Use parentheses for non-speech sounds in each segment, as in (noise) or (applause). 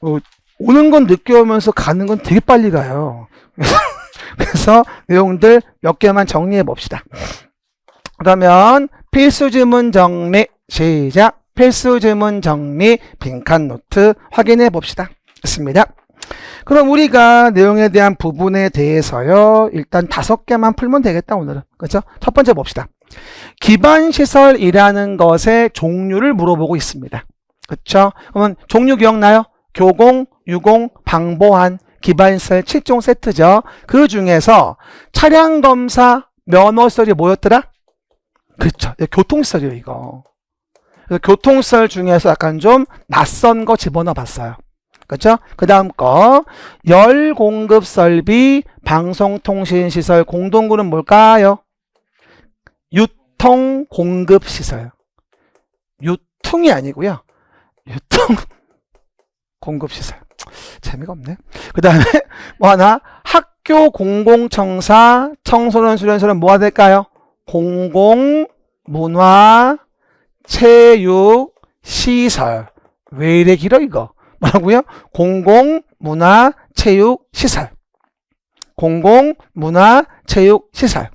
어, 오는 건 늦게 오면서 가는 건 되게 빨리 가요. 그래서 (laughs) 내용들 몇 개만 정리해 봅시다. 그러면 필수 지문 정리 시작. 필수 지문 정리 빈칸 노트 확인해 봅시다. 됐습니다. 그럼 우리가 내용에 대한 부분에 대해서요. 일단 다섯 개만 풀면 되겠다 오늘은. 그렇죠? 첫 번째 봅시다. 기반 시설이라는 것의 종류를 물어보고 있습니다. 그렇죠? 그러면 종류 기억나요? 교공, 유공, 방보한, 기반시설 7종 세트죠. 그 중에서 차량 검사, 면허 시설이 뭐였더라? 그렇죠. 교통시설이에요, 이거. 교통시설 중에서 약간 좀 낯선 거 집어넣어 봤어요. 그렇죠? 그 다음 거, 열 공급 설비, 방송통신시설 공동구는 뭘까요? 유통 공급 시설. 유통이 아니고요. 유통 공급 시설. 재미가 없네. 그 다음에 (laughs) 뭐 하나 학교 공공청사 청소년 수련소는 뭐가 될까요? 공공 문화 체육 시설 왜 이래 길어 이거 뭐라고요? 공공 문화 체육 시설 공공 문화 체육 시설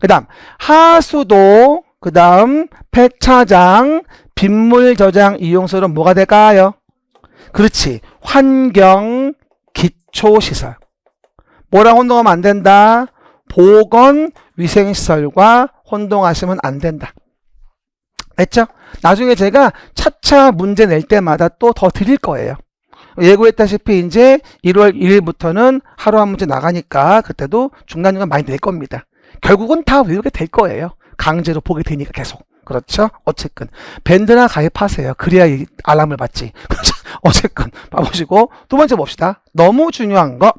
그 다음 하수도 그 다음 폐차장 빗물 저장 이용소는 뭐가 될까요? 그렇지. 환경 기초시설. 뭐랑 혼동하면 안 된다? 보건 위생시설과 혼동하시면 안 된다. 됐죠? 나중에 제가 차차 문제 낼 때마다 또 더 드릴 거예요. 예고했다시피 이제 1월 1일부터는 하루 한 문제 나가니까 그때도 중간중간 많이 낼 겁니다. 결국은 다 외우게 될 거예요. 강제로 보게 되니까 계속. 그렇죠? 어쨌든 밴드나 가입하세요. 그래야 이 알람을 받지 (laughs) 어쨌건 봐보시고 두 번째 봅시다. 너무 중요한 거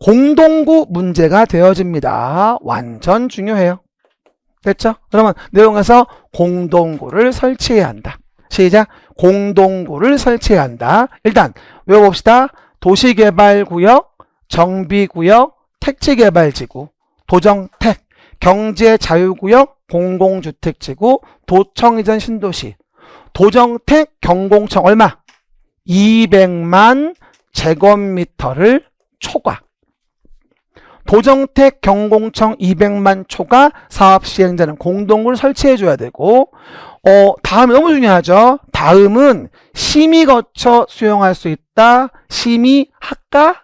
공동구 문제가 되어집니다. 완전 중요해요. 됐죠? 그러면 내용에서 공동구를 설치해야 한다. 시작. 공동구를 설치해야 한다. 일단 외워봅시다. 도시개발구역, 정비구역, 택지개발지구, 도정택, 경제자유구역, 공공주택지구, 도청 이전 신도시, 도정택 경공청 얼마? 200만 제곱미터를 초과. 도정택 경공청 200만 초과 사업 시행자는 공동을 설치해 줘야 되고 어 다음이 너무 중요하죠. 다음은 심의 거쳐 수용할 수 있다. 심의 학과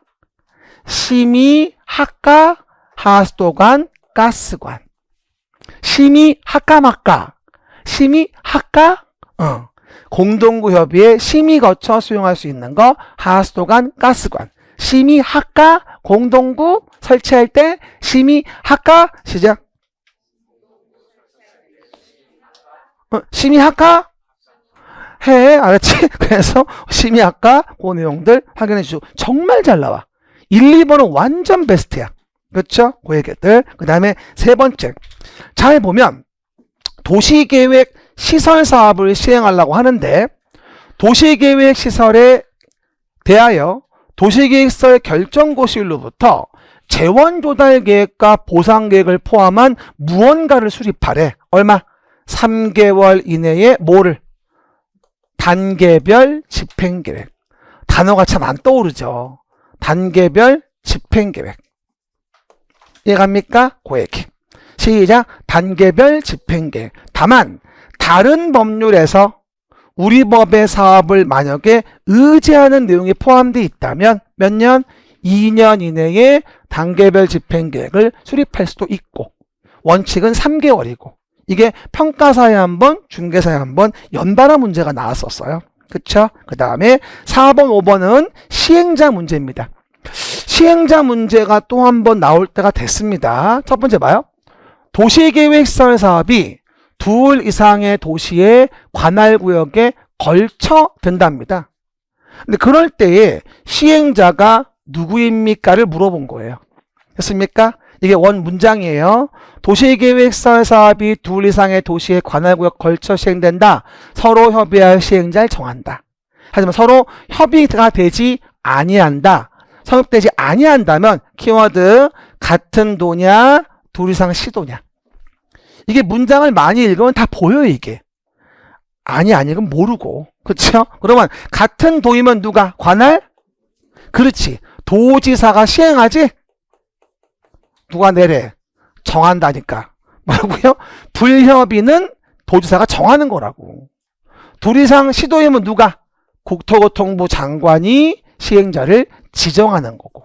심의 학과 하수도관 가스관 심의 학과 막가 심의 학과 어. 공동구 협의회 심의 거쳐 수용할 수 있는 거 하수도관 가스관. 심의 학과 공동구 설치할 때 심의 학과 시작. 어, 심의 학과? 해 알았지? (laughs) 그래서 심의 학과 그 내용들 확인해 주시고. 정말 잘 나와. 1, 2번은 완전 베스트야. 그렇죠? 그 얘기들. 그 다음에 세 번째. 잘 보면 도시계획 시설 사업을 시행하려고 하는데 도시계획 시설에 대하여 도시계획서의 결정고시로부터 재원조달계획과 보상계획을 포함한 무언가를 수립하래. 얼마? 3개월 이내에 뭐를? 단계별 집행계획. 단어가 참 안 떠오르죠. 단계별 집행계획. 이해갑니까? 그 얘기. 시작. 단계별 집행계획. 다만 다른 법률에서 우리 법의 사업을 만약에 의지하는 내용이 포함되어 있다면 몇 년? 2년 이내에 단계별 집행계획을 수립할 수도 있고 원칙은 3개월이고 이게 평가사에 한 번, 중개사에 한 번 연달아 문제가 나왔었어요. 그쵸? 그 다음에 4번, 5번은 시행자 문제입니다. 시행자 문제가 또 한 번 나올 때가 됐습니다. 첫 번째 봐요. 도시계획시설 사업이 둘 이상의 도시의 관할 구역에 걸쳐 된답니다. 근데 그럴 때에 시행자가 누구입니까를 물어본 거예요. 됐습니까? 이게 원 문장이에요. 도시계획설 사업이 둘 이상의 도시의 관할 구역 걸쳐 시행된다. 서로 협의할 시행자를 정한다. 하지만 서로 협의가 되지 아니한다. 성립되지 아니한다면 키워드 같은 도냐 둘 이상 시도냐. 이게 문장을 많이 읽으면 다 보여요 이게. 아니 아니 그럼 모르고 그쵸? 그러면 같은 도이면 누가? 관할? 그렇지. 도지사가 시행하지? 누가 내래? 정한다니까. (laughs) 뭐라고요? 불협의는 도지사가 정하는 거라고. 둘 이상 시도이면 누가? 국토교통부 장관이 시행자를 지정하는 거고.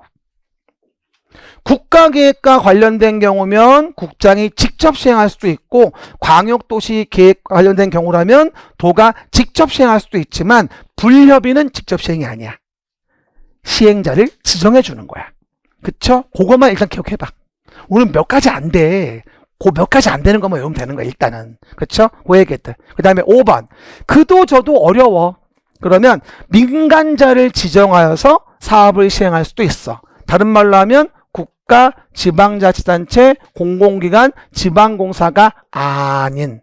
국가계획과 관련된 경우면 국장이 직접 시행할 수도 있고 광역도시 계획 관련된 경우라면 도가 직접 시행할 수도 있지만 불협의는 직접 시행이 아니야. 시행자를 지정해 주는 거야. 그쵸? 그것만 일단 기억해봐. 오늘 몇 가지 안 돼. 그몇 가지 안 되는 것만 외우면 되는 거야, 일단은. 그쵸? 그 얘기했다. 그 다음에 5번. 그도 저도 어려워. 그러면 민간자를 지정하여서 사업을 시행할 수도 있어. 다른 말로 하면 국가, 지방자치단체, 공공기관, 지방공사가 아닌,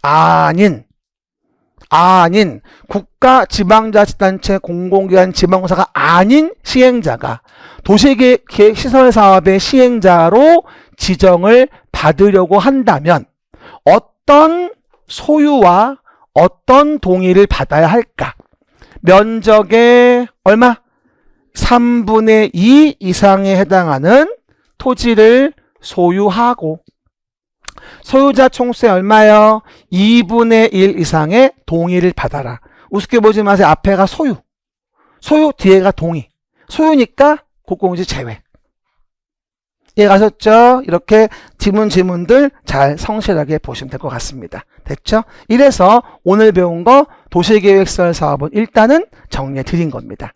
아닌, 아닌, 국가, 지방자치단체, 공공기관, 지방공사가 아닌 시행자가 도시계획 시설 사업의 시행자로 지정을 받으려고 한다면 어떤 소유와 어떤 동의를 받아야 할까? 면적의 얼마? 3분의 2 이상에 해당하는 토지를 소유하고 소유자 총수의 얼마요? 2분의 1 이상의 동의를 받아라. 우습게 보지 마세요. 앞에가 소유. 소유 뒤에가 동의. 소유니까 국공지 제외. 이해 가셨죠? 이렇게 지문 지문들 잘 성실하게 보시면 될 것 같습니다. 됐죠? 이래서 오늘 배운 거 도시계획설 사업은 일단은 정리해 드린 겁니다.